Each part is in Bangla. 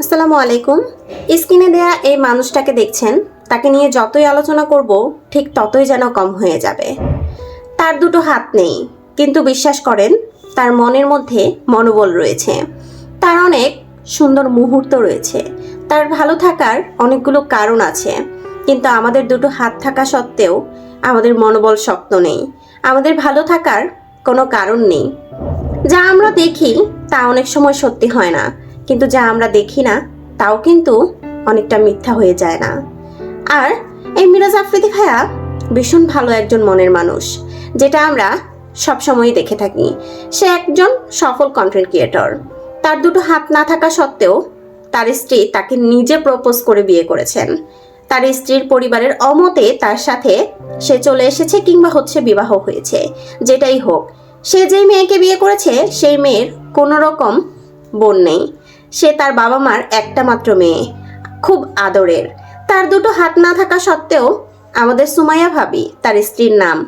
আসসালামু আলাইকুম। স্ক্রিনে দেয়া এই মানুষটাকে দেখছেন, তাকে নিয়ে যতই আলোচনা করব, ঠিক ততই যেন কম হয়ে যাবে। তার দুটো হাত নেই, কিন্তু বিশ্বাস করেন, তার মনের মধ্যে মনোবল রয়েছে। তার অনেক সুন্দর মুহূর্ত রয়েছে। তার ভালো থাকার অনেকগুলো কারণ আছে, কিন্তু আমাদের দুটো হাত থাকা সত্ত্বেও আমাদের মনোবল শক্ত নেই। আমাদের ভালো থাকার কোনো কারণ নেই। যা আমরা দেখি, তা অনেক সময় সত্যি হয় না। কিন্তু যা আমরা দেখি না, তাও কিন্তু অনেকটা মিথ্যা হয়ে যায় না। আর এই মিরাজ আফ্রিদি ভাইয়া ভীষণ ভালো একজন মনের মানুষ, যেটা আমরা সবসময়ই দেখে থাকি। সে একজন সফল কন্টেন্ট ক্রিয়েটর তার দুটো হাত না থাকা সত্ত্বেও তার স্ত্রী তাকে নিজে প্রপোজ করে বিয়ে করেছেন। তার স্ত্রীর পরিবারের অমতে তার সাথে সে চলে এসেছে কিংবা হচ্ছে বিবাহ হয়েছে, যেটাই হোক। সে যেই মেয়েকে বিয়ে করেছে, সেই মেয়ের কোনো রকম বোন নেই। সে তার বাবা মার একটা মাত্র মেয়ে, খুব আদরের। তার দুটো হাত না থাকা সত্ত্বেও আমাদের সুমাইয়া ভাবি তার স্ত্রীর নাম।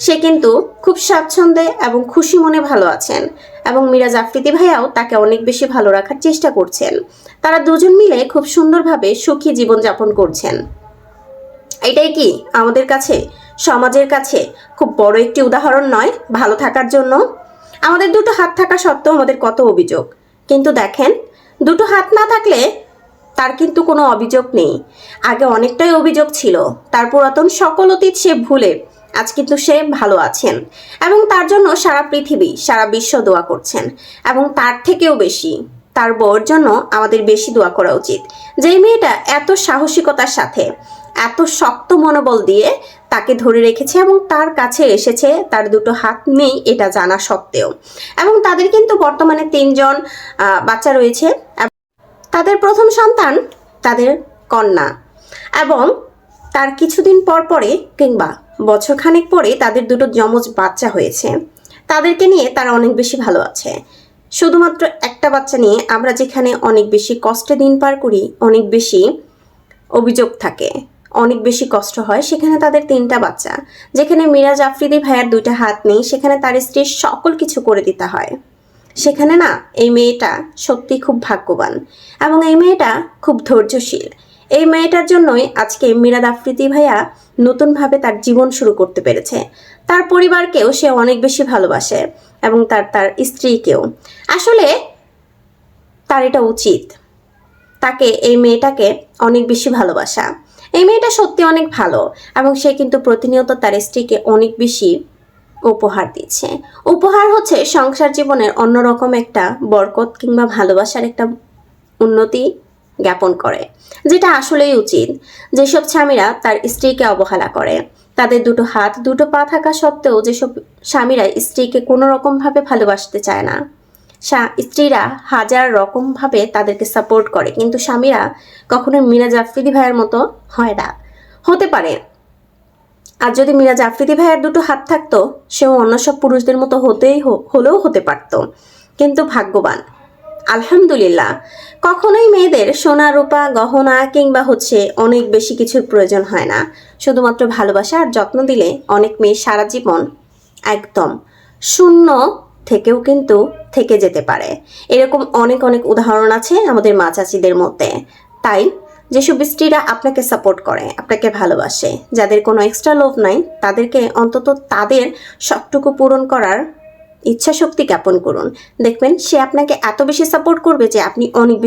সে কিন্তু খুব স্বাচ্ছন্দ্যে এবং খুশি মনে ভালো আছেন এবং মিরাজ আফ্রিদি ভাইয়াও তাকে অনেক বেশি ভালো রাখার চেষ্টা করছেন। তারা দুজন মিলে খুব সুন্দরভাবে সুখী জীবনযাপন করছেন। এটাই কি আমাদের কাছে, সমাজের কাছে খুব বড় একটি উদাহরণ নয় ভালো থাকার জন্য? আমাদের দুটো হাত থাকা সত্ত্বেও আমাদের কত অভিযোগ। কিন্তু দেখেন দুটো হাত না থাকলে তার কিন্তু কোনো অভিযোগ নেই। আগে অনেকটাই অভিযোগ ছিল। তার পুরাতন সকল অতীত সে ভুলে আজ কিন্তু সে ভালো আছেন এবং তার জন্য সারা পৃথিবী, সারা বিশ্ব দোয়া করছেন এবং তার থেকেও বেশি। তার বউর জন্য আমাদের বেশি দোয়া করা উচিত। যেই মেয়েটা এত সাহসিকতার সাথে, এত শক্ত মনোবল দিয়ে তাকে ধরে রেখেছে এবং তার কাছে এসেছে, তার দুটো হাত নেই এটা জানা সত্ত্বেও। এবং তাদের কিন্তু বর্তমানে তিনজন বাচ্চা রয়েছে। তাদের প্রথম সন্তান তাদের কন্যা। এবং তার কিছুদিন পর পরে কিংবা বছরখানেক পরে তাদের দুটো যমজ বাচ্চা হয়েছে। তাদেরকে নিয়ে তারা অনেক বেশি ভালো আছে। শুধুমাত্র একটা বাচ্চা নিয়ে আমরা যেখানে অনেক বেশি কষ্টে দিন পার করি, অনেক বেশি অভিযোগ থাকে। অনেক বেশি কষ্ট হয়, সেখানে তাদের তিনটা বাচ্চা। যেখানে মিরাজ আফ্রিদি ভাইয়ার দুইটা হাত নেই, সেখানে তার স্ত্রীর সকল কিছু করে দিতে হয়। সেখানে না, এই মেয়েটা সত্যি খুব ভাগ্যবান এবং এই মেয়েটা খুব ধৈর্যশীল। এই মেয়েটার জন্যই আজকে মিরাদ আফ্রিদি ভাইয়া নতুনভাবে তার জীবন শুরু করতে পেরেছে। তার পরিবারকেও সে অনেক বেশি ভালোবাসে এবং তার তার স্ত্রীকেও। আসলে তার এটা উচিত, তাকে, এই মেয়েটাকে অনেক বেশি ভালোবাসা। এই মেয়েটা সত্যি অনেক ভালো এবং সে কিন্তু প্রতিনিয়ত তার স্ত্রীকে অনেক বেশি উপহার দিচ্ছে। উপহার হচ্ছে সংসার জীবনের অন্যরকম একটা বরকত কিংবা ভালোবাসার একটা উন্নতি জ্ঞাপন করে, যেটা আসলেই উচিত। যেসব স্বামীরা তার স্ত্রীকে অবহেলা করে, তাদের দুটো হাত, দুটো পা থাকা সত্ত্বেও যেসব স্বামীরা স্ত্রীকে কোনো রকমভাবে ভালোবাসতে চায় না স্ত্রীরা হাজার রকমভাবে তাদেরকে সাপোর্ট করে। কিন্তু স্বামীরা কখনো মিরাজ আফ্রিদি ভাইয়ের মতো হয় না। হতে পারে। আর যদি মিরাজ আফ্রিদি ভাইয়ের দুটো হাত থাকতো, সেও অন্য সব পুরুষদের মতো হতেই হলেও হতে পারতো। কিন্তু ভাগ্যবান। আলহামদুলিল্লাহ, কখনোই মেয়েদের সোনা, রূপা, গহনা কিংবা হচ্ছে অনেক বেশি কিছুর প্রয়োজন হয় না। শুধুমাত্র ভালোবাসা আর যত্ন দিলে অনেক মেয়ে সারা জীবন একদম শূন্য থেকেও কিন্তু থেকে যেতে পারে। এরকম অনেক অনেক উদাহরণ আছে আমাদের মা চাচিদের মধ্যে। তাই যেসব স্ত্রীরা আপনাকে সাপোর্ট করে, আপনাকে ভালোবাসে, যাদের কোনো এক্সট্রা লোভ নাই, তাদেরকে অন্তত তাদের সবটুকু পূরণ করার ইচ্ছা শক্তি জ্ঞাপন করুন। দেখবেন সে আপনাকে এত বেশি সাপোর্ট করবে যে আপনি অনেক